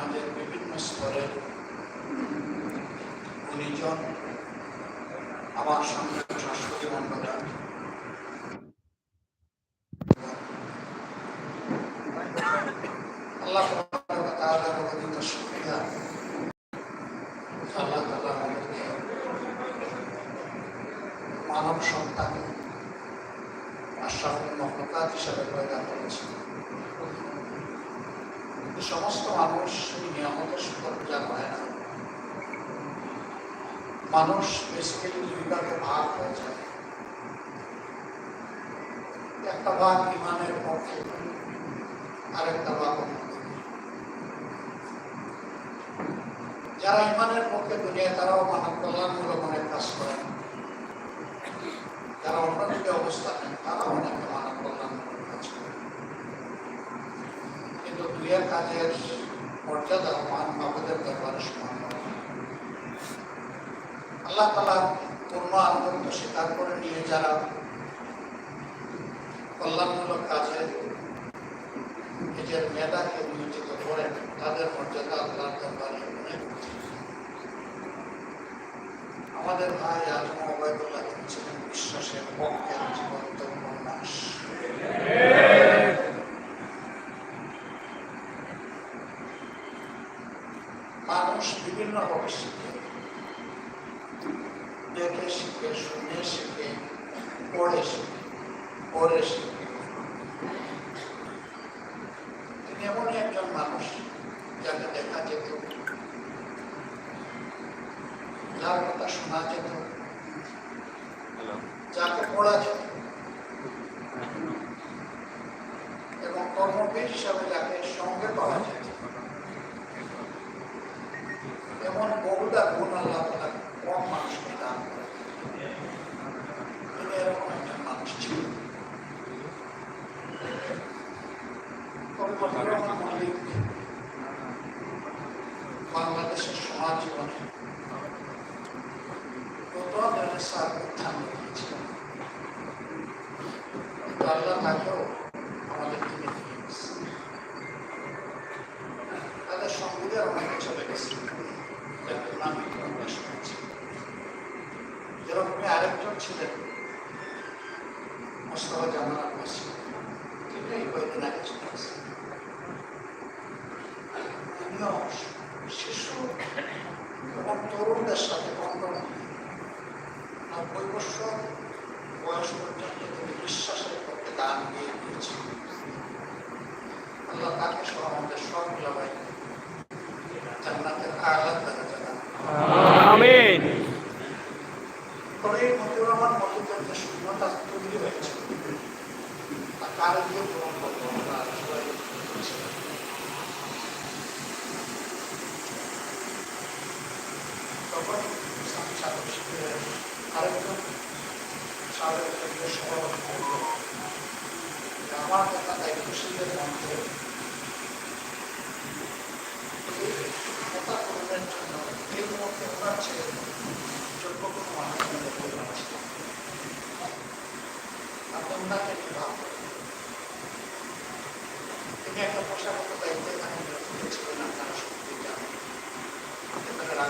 সমাজের বিভিন্ন স্তরে উনিজন আমার সঙ্গে সংস্কৃতি মন্ডলা আল্লাহ তাআলার অবতীর্ণ শুকরিয়া আল্লাহ তাআলা আমাদেরকে মানব সন্তান আশরাফুল মখলুকাত হিসাবে পয়দা করেছে কিন্তু সমস্ত মানুষ এই নিয়ামতের সুযোগ পূজা করে না মানুষ বেসিক্যালি দুই ভাগে ভাগ হয়ে যায়। একটা ভাগ ইমানের পক্ষে, আরেকটা ভাগ যারা ইমানের পক্ষে দুনিয়া তারাও মানব কল্যাণমূলক অনেক কাজ করে। যারা অন্যদিকে অবস্থান নেন তারাও অনেকে মানব কল্যাণমূলক কাজ করে। কিন্তু দুনিয়ার কাজের মর্যাদা, মান বাবুদের দরবারে সমান। আল্লাহ তালা পূর্ণ আনন্দ স্বীকার করে নিয়ে যারা কল্যাণমূলক কাজে নিজের মেধাকে নিয়োজিত করেন, তাদের মর্যাদা আল্লাহর দরবারে অনেক আমাদের ভাই আজম ওবায়দুল্লাহ ছিলেন বিশ্বাসের পক্ষের জীবন্ত উপন্যাস। মানুষ বিভিন্ন ভাবে শিখে শুনে শিখে পড়ে শিখে পড়ে শিখে তিনি এমনই একজন মানুষ যাকে দেখা যেত যার কথা শোনা যেত যাকে পড়া যেত এবং কর্মবীর হিসাবে যাকে সঙ্গে পাওয়া যেত এমন বহুটা গুণ আল্লাহ তালা কম মানুষকে দান করে তিনি এরকম একজন মানুষ ছিলেন কবির রহমান মল্লিক বাংলাদেশের সমাজ জীবনে নতুন রেনেসার উত্থান ঘটিয়েছিলেন কিন্তু আল্লাহ তাকেও আমাদের তিনি দিয়ে গেছেন। তাদের সঙ্গীদের অনেকে চলে গেছে যাদের নাম আমরা শুনেছি যেরকমই আরেকজন ছিলেন মোস্তফা জামান আব্বাস তিনি এই কয়েকদিন আগে চলে গেছেন তিনিও শিশু এবং তরুণদের সাথে বন্ধন নব্বই বছর বয়স পর্যন্ত তিনি বিশ্বাসের পক্ষে দান দিয়ে দিয়েছেন আল্লাহ তাকে সহ আমাদের সব মিলাবাই জান্নাতের আয়াত দ্বারা জানা আমিন তবে এই মতিউর রহমান মল্লিকের যে শূন্যতা তৈরি হয়েছে তা কার দিয়ে পূরণ করব আমরা সবাই বুঝছি। তখন ইসলামী শিবিরের আরেকজন কেন্দ্রীয় সভাপতি ছেলে যোগ্য কোনো মানুষ আমি দেখতে না। আপনি ওনাকে কি ভাববেন তিনি একটা পোশাকত দায়িত্বে এখানে নিয়োজিত ছিলেন আপনারা সত্যি জানেন এখানে রাজনৈতিক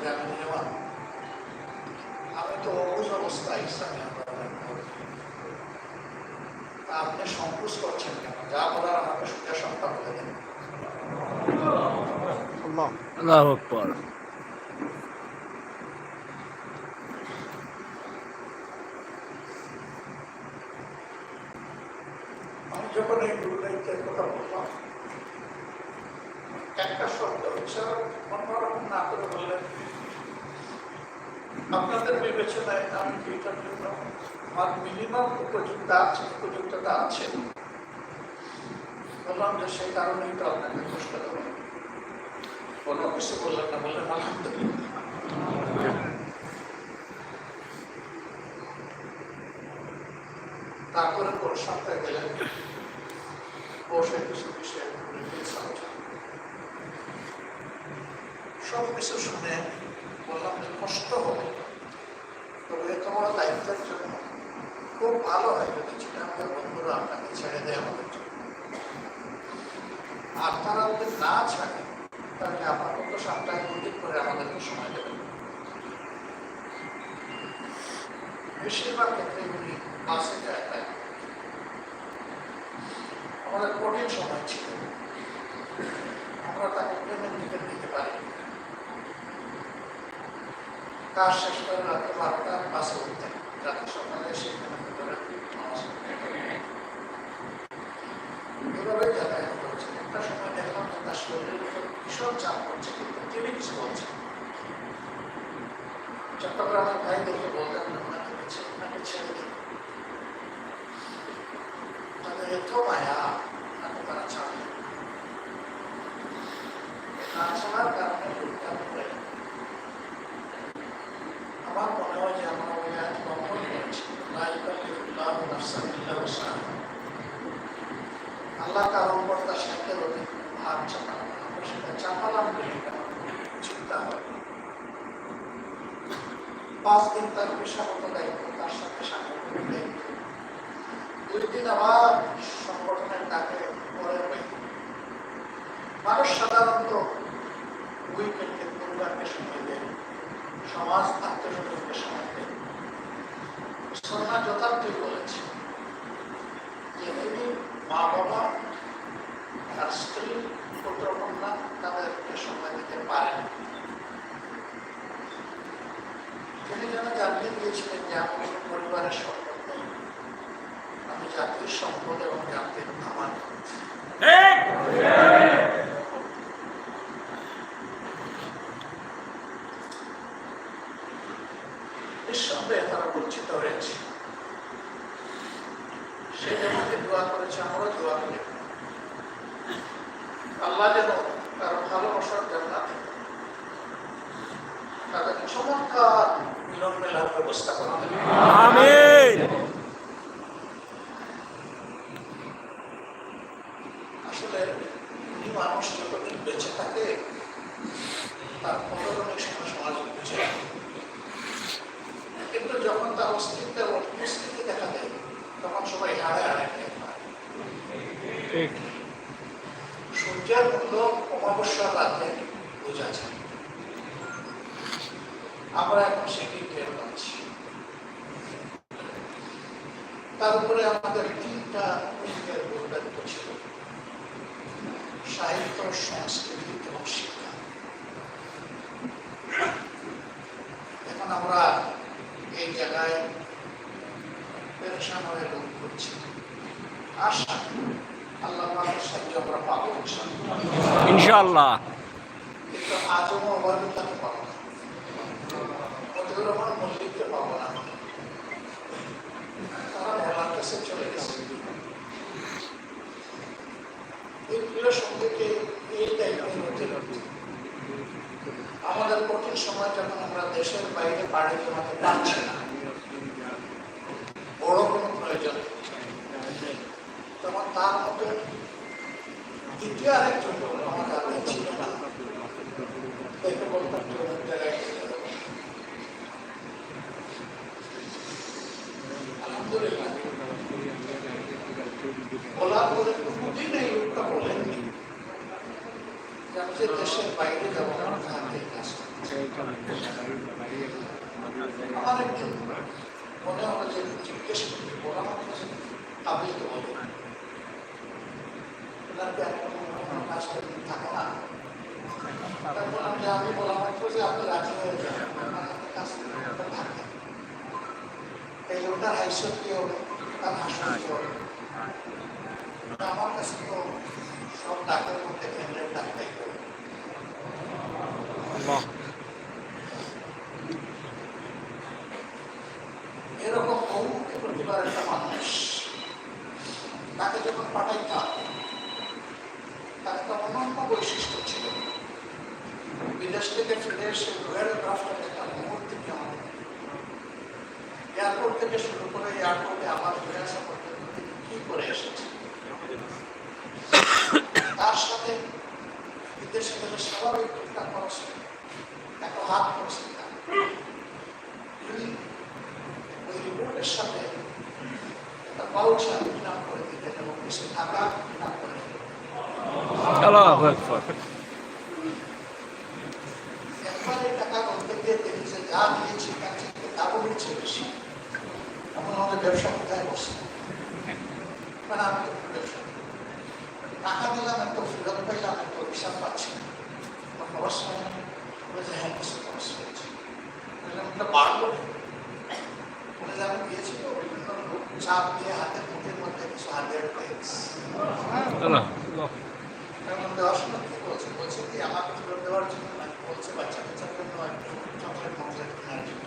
এসে নেওয়া আমি তো অবুজ অবস্থায় ইসলামী আন্দোলনের তা আপনি সংকোচ করছেন কেন যা বলার আমাকে সোজা সংখ্যা বলে দেন আল্লাহ আকবর আমি যখন এই গুরুদায়িত্বের কথা বললাম একটা শব্দ হচ্ছে অন্যরকম না করে বললেন আপনাদের আমি আমার মিনিমাম উপযুক্ত আছে, উপযুক্ততা আছে। বললাম যে সেই আপনাকে কষ্ট বললেন না আলহামদুলিল্লাহ। তারপরে কোন সপ্তাহে গেলেন। বসে কিছু বিষয়ে সব কিছু শুনে বললাম যে কষ্ট হবে। এত বড় দায়িত্বের জন্য খুব ভালো হয় যদি আমাদের বন্ধুরা আপনাকে ছেড়ে দেয় আমাদের জন্য আর তারা যদি না ছাড়ে তাহলে আমার মতো সপ্তাহে দুদিন করে আমাদেরকে সময় দেবেন বেশিরভাগ ক্ষেত্রে উনি বাসে যায় তাই আমাদের কঠিন সময় ছিল। আমরা তাকে পেমেন্ট দিতে দিতে পারি কাজ শেষ করে রাতে বারোটা বাসে উঠতেন রাতে সকালে সেখানে চট্টগ্রামের ছেড়ে দিন। তাদের এত মায়া তাকে তারা ছাড়ে না ছাড়ার কারণে উল্টা করে আমার মনে হয় যে আমরা ওই আজ লঙ্ঘন করেছি লাইকাল্লাহ নাফসান ইল্লা উসআহা। আল্লাহ কারও উপর তার সাথের অধিক হাত চাপান। আমরা সেটা চাপালাম বলে চিন্তা পাঁচ দিন তার পেশাগত দায়িত্ব, তার সাথে সাংগঠনিক দায়িত্ব দুই দিন পরিবারকে সময় সমাজ আত্মীয়স্বজনকে সময় দেয় সন্না যথার্থই বলেছে যে মা বাবা তার স্ত্রী, পুত্রকন্যা তাদেরকে সময় দিতে পারেন। তিনি যেন জানিয়ে দিয়েছিলেন যে আমি পরিবারের সম্পদ আমি জাতির সম্পদ এবং জাতির আমার নিঃসন্দেহে তারা বঞ্চিত হয়েছে সে যেমনকে দোয়া করেছে আমরাও দোয়া করি আল্লাহ যেন তার ভালোবাসার জান্নাতে তাদের চমৎকার মিলন মেলার ব্যবস্থা করুন আমিন আসলে এই মানুষ যতদিন বেঁচে থাকে তার কদর অনেক সময় সমাজ বুঝে না। কিন্তু যখন তার অস্তিত্বের অনুপস্থিতি দেখা দেয় তখন সবাই হাড়ে হাড়ে টের পায়। ঠিক সূর্যের মূল্য অমাবস্যার রাতে বোঝা যায় আমরা এখন সেটি টের পাচ্ছি তার উপরে আমাদের তিনটা দিকের গুরুত্ব ছিল সাহিত্য সংস্কৃতি এবং শিক্ষা। এখন আমরা এই জায়গায় পেরেশান হয়ে লোক করছি। আশা আল্লাহ সাহায্য আমরা পাবো। ইনশাআল্লাহ। কিন্তু আজও মোবাইলটাকে পাবো না। পাবো না। কাছে চলে এই প্রিয় সঙ্গীকে এই দায়িত্বের আমাদের কঠিন সময় যখন আমরা দেশের বাইরে বাড়ি জমাতে পারছি না, বড় কোনো প্রয়োজন তখন তার মতো দ্বিতীয় আরেকজন লোক আমার আগে ছিল না দেখে বলতাম যে অমুক জায়গায় যেতে হবে। আলহামদুলিল্লাহ বলার পরে কোনোদিন এই লোকটা বলেননি যে আমি যে দেশের বাইরে যাব আমার হাতে কাজ করতে। আমার একদিন মনে হলো যে জিজ্ঞেস করি বলা যে আপনি তো করতে থাকে না। তারপর আমি আমি বলা মাত্র যে আপনি রাজি হয়ে যান, আপনার হাতে কাজ আমার কাছে তো সব ডাকের মধ্যে কেন্দ্রের ডাক্তাই এরকম বহুমুখী প্রতিভার একটা মানুষ তাকে যখন পাঠাইতাম তার একটা অনন্য বৈশিষ্ট্য ছিল বিদেশ থেকে ফিরে এসে রয়্যাল ক্রাফটের একটা মুহূর্তে কি আমাদের এয়ারপোর্ট থেকে শুরু করে এয়ারপোর্টে আবার ফিরে আসা পর্যন্ত তিনি কি করে এসেছে তার সাথে বিদেশে গেলে স্বাভাবিক টুকটাক খরচ একটা হাত খরচ দিতাম তিনি রিপোর্টের সাথে একটা পাউচার ইনাম করে দিতেন এবং কিছু টাকা ইনাম করে একবার এই টাকা বলতে গিয়ে দেখি যে যা দিয়েছি তার থেকে দামও নিচ্ছে বেশি। এখন আমাদের ব্যবসা কোথায় বসে? মানে আমি ব্যবসা। টাকা দিলাম এত ফেরত পাইলাম এত হিসাব পাচ্ছি। না খরচ হয় না। হ্যাঁ কিছু খরচ হয়েছে। বললাম, "ওটা বাড়লো। না?" বলে আমি বিভিন্ন লোক চাপ দিয়ে হাতের মধ্যে কিছু হান্ড্রেড দেওয়ার সময় কি বলছে বলছে কি আমাকে ফেরত দেওয়ার জন্য বলছে বাচ্চা কাচ্চার জন্য একটু চকলেট মকলেট কেনার জন্য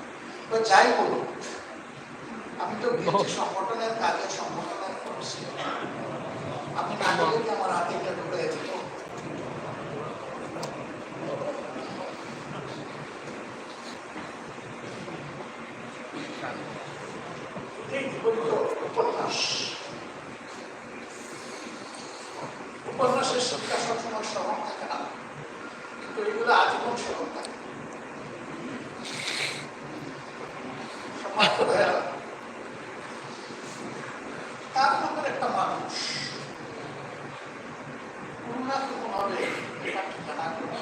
তো যাই বলুক আমি তো গিয়েছি সংগঠনের কাজে সংগঠনের খরচ ছিল। আমি না গেলে কি আমার হাতে এটা ঢুকে যেত এই জীবন্ত উপন্যাস উপন্যাসের শিক্ষা সবসময় স্মরণ থাকে না। কিন্তু এগুলো আজীবন স্মরণ থাকে। তার একটা মানুষ ঠিকানা করে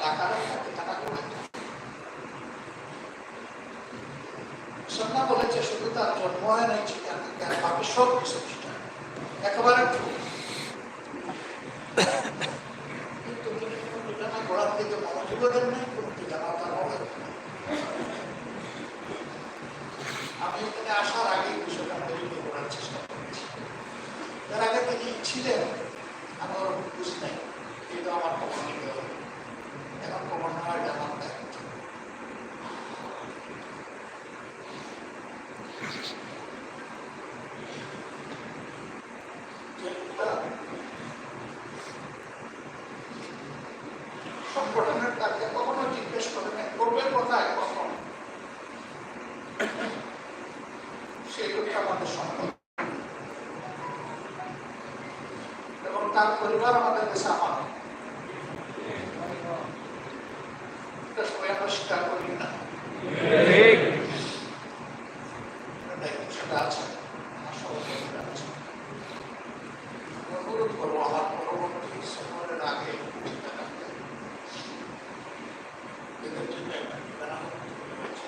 টাকার একটা ঠিকানা করে। বলেছে, শুধু তার জন্ম হয় নাই ঠিকানা তার সব কিছু ঠিকানা একেবারে ঠিক। কিন্তু করার থেকে মনোযোগ দেন নাই কোনো ঠিকানা তার হবে না। আমি এখানে আসার আগে এই বিষয়টা তৈরি করার চেষ্টা করেছি তার আগে তিনি ছিলেন আমি ওর বুঝি নাই কিন্তু আমার খবর নিতে হবে এখন খবর নেওয়ার এটা আমার দায়িত্ব সংগঠনের কাজে কখনো জিজ্ঞেস করে নাই, করবে কোথায়, কখন? সেই লোকটা আমাদের সম্পদ এবং তার পরিবার আমাদের দেশে আমার এটা সবাই আমরা স্বীকার করি না ঠিক সেটা আছে আমার সহযোগিতা আছে আমি অনুরোধ করব আমার পরবর্তী সময়ের আগে চিন্তা করতে এদের জন্য একটা ঠিকানা হয়েছে।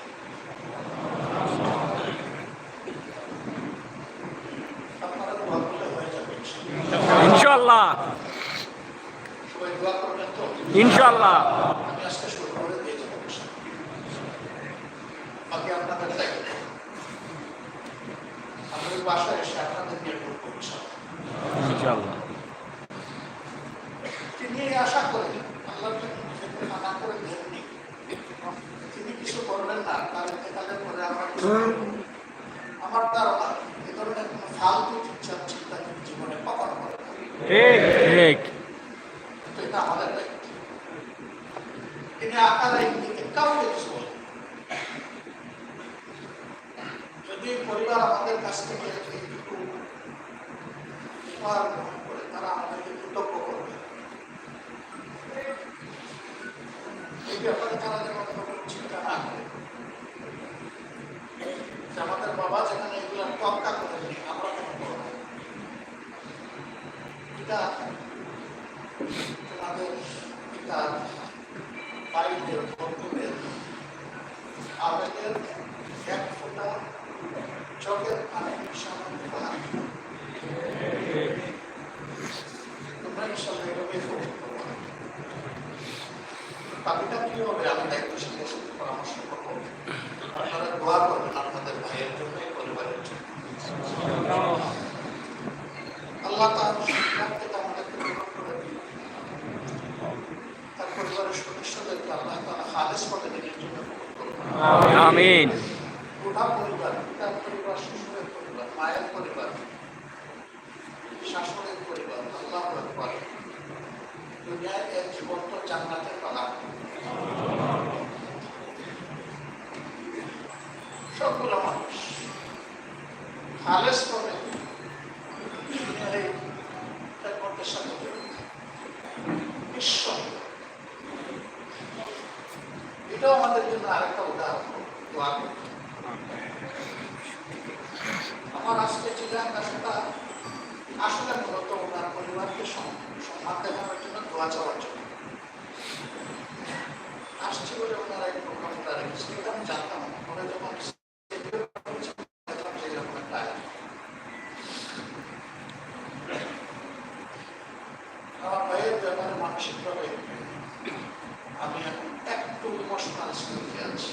আপনারা দোয়া করলে হয়ে যাবে ইনশাআল্লাহ। ইনশাআল্লাহ সবাই দোয়া করবেন তো ইনশাআল্লাহ আমি আজকে শুরু করে দিয়ে যাব ইনশাআল্লাহ। বাকি আপনাদের দায়িত্ব আমি ওই বাসায় এসে আপনাদের নিয়ে করব ইনশাআল্লাহ। ইনশাআল্লাহ তিনি এই আশা করেন আল্লাহর জন্য নিজেকে মানা করে দেননি তিনি কিছু করবেন না তার ইন্তেকালের পরে আমরা কিছু করব। আমার ধারণা এ ধরনের কোনো ফালতু চিন্তা জীবনে কখনো করেন। না। ঠিক। ঠিক এটা আমাদের দায়িত্ব। তিনি আকারে ইঙ্গিতে কাউকে কিছু বলেন যদি পরিবার আমাদের কাছ থেকে একটু গ্রহণ করে তারা আমাদেরকে কৃতজ্ঞ করবে। এই ব্যাপারে তারা যেন কোনো চিন্তা না করে যে আমাদের বাবা যেখানে এগুলো টক্কা করেনি আমরা কেন করব এটা তোমাদের পিতার ভাইদের বন্ধুদের আবেগের এক ফোঁটা চোখের পানি সামান্য পানি তোমরা ইনশাল্লাহ এভাবে ফোন করব বাকিটা কি হবে আমি দায়িত্বশীলের সাথে পরামর্শ করব আপনারা দোয়া করবেন আপনাদের ভাইয়ের জন্য পরিবারের জন্য আল্লাহ তার সন্তান থেকে আমাদেরকে গ্রহণ করে দিন তার পরিবারের সদস্যদেরকে আল্লাহ তারা হালেস করে দিনের জন্য কবুল করুন আমিন বুড়া পরিবার পিতার পরিবার শ্বশুরের পরিবার মায়ের পরিবার শাশুড়ের পরিবার জান্নাতের বাগান সবগুলো মানুষ খালেস করে দুনিয়ার এই খেদমতের সাথে জড়িত। ঈশ্বর এটাও আমাদের জন্য আরেকটা উদাহরণ। আমার আজকে চিরাং আসাটা আসলে মূলত ওনার পরিবারকে সম- সম্মান দেখানোর জন্য, দোয়া চাওয়ার জন্য আসছি বলে ওনারা এই প্রোগ্রামটা রেখেছে আমি জানতাম। ওরা যখন schedule করেছে, দেখলাম যে এরকম একটা আয়োজন। আমার ভাইয়ের ব্যাপারে মানসিকভাবে আমি এখন একটু ইমোশনাল স্টেজে আছি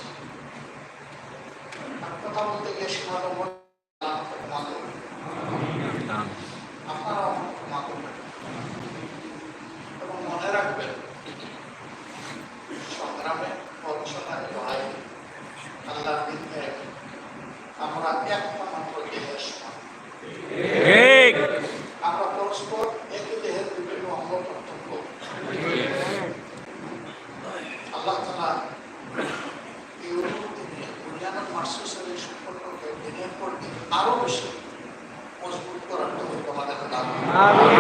আর কথা বলতে গিয়ে সীমালম্বন আমাকে ক্ষমা করবেন আপনারাও আমাকে ক্ষমা করবেন এবং মনে রাখবেন সংগ্রামে পড়াশোনায় লড়াই আল্লাহর দিন এক আমরা একটা মাত্র দেহের সমান ঠিক আমরা পরস্পর একই দেহের বিভিন্ন অঙ্গ প্রত্যক্ষ আল্লাহ তালা এই অনুভূতি নিয়ে বুনিয়ানের মার্সুসের এই সম্পর্ককে দিনের পর দিন আরও বেশি মজবুত করার জন্য তোমাদের দান করুন।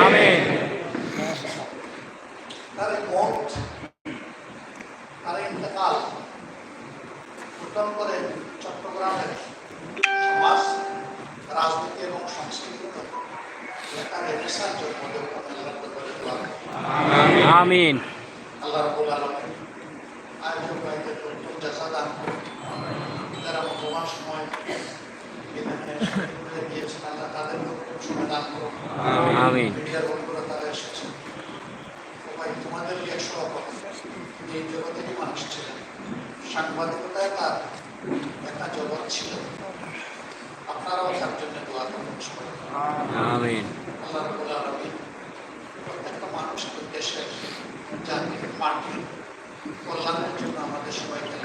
আমিন তার এই মত তার এই ইন্তেকাল উত্তম করে চট্টগ্রামের সমাজ রাজনীতি এবং সংস্কৃতিতে একটা রেনেসার জন্য আল্লাহ করে দোয়া করি। আমিন আল্লাহ রাব্বুল আলামিন আয়োজক ভাইদের উত্তম জাযা দান করুন। যারা বর্তমান সময় এখানে ঘুরে গিয়েছেন আল্লাহ আমিন তারা এসেছেন সবাই তোমাদের একশো রকম এই মানুষ ছিলেন সাংবাদিকতায় তার একটা জগৎ ছিল আপনারাও তার জন্য দোয়া করুন। আমিন আল্লাহ রাব্বুল আলামিন প্রত্যেকটা মানুষকে জন্য আমাদের সবাইকে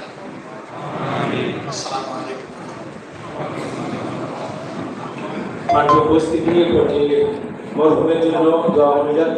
আসসালামু মাঠে উপস্থিতি করতে মরহুমের জন্য দোয়া অনুযায়ী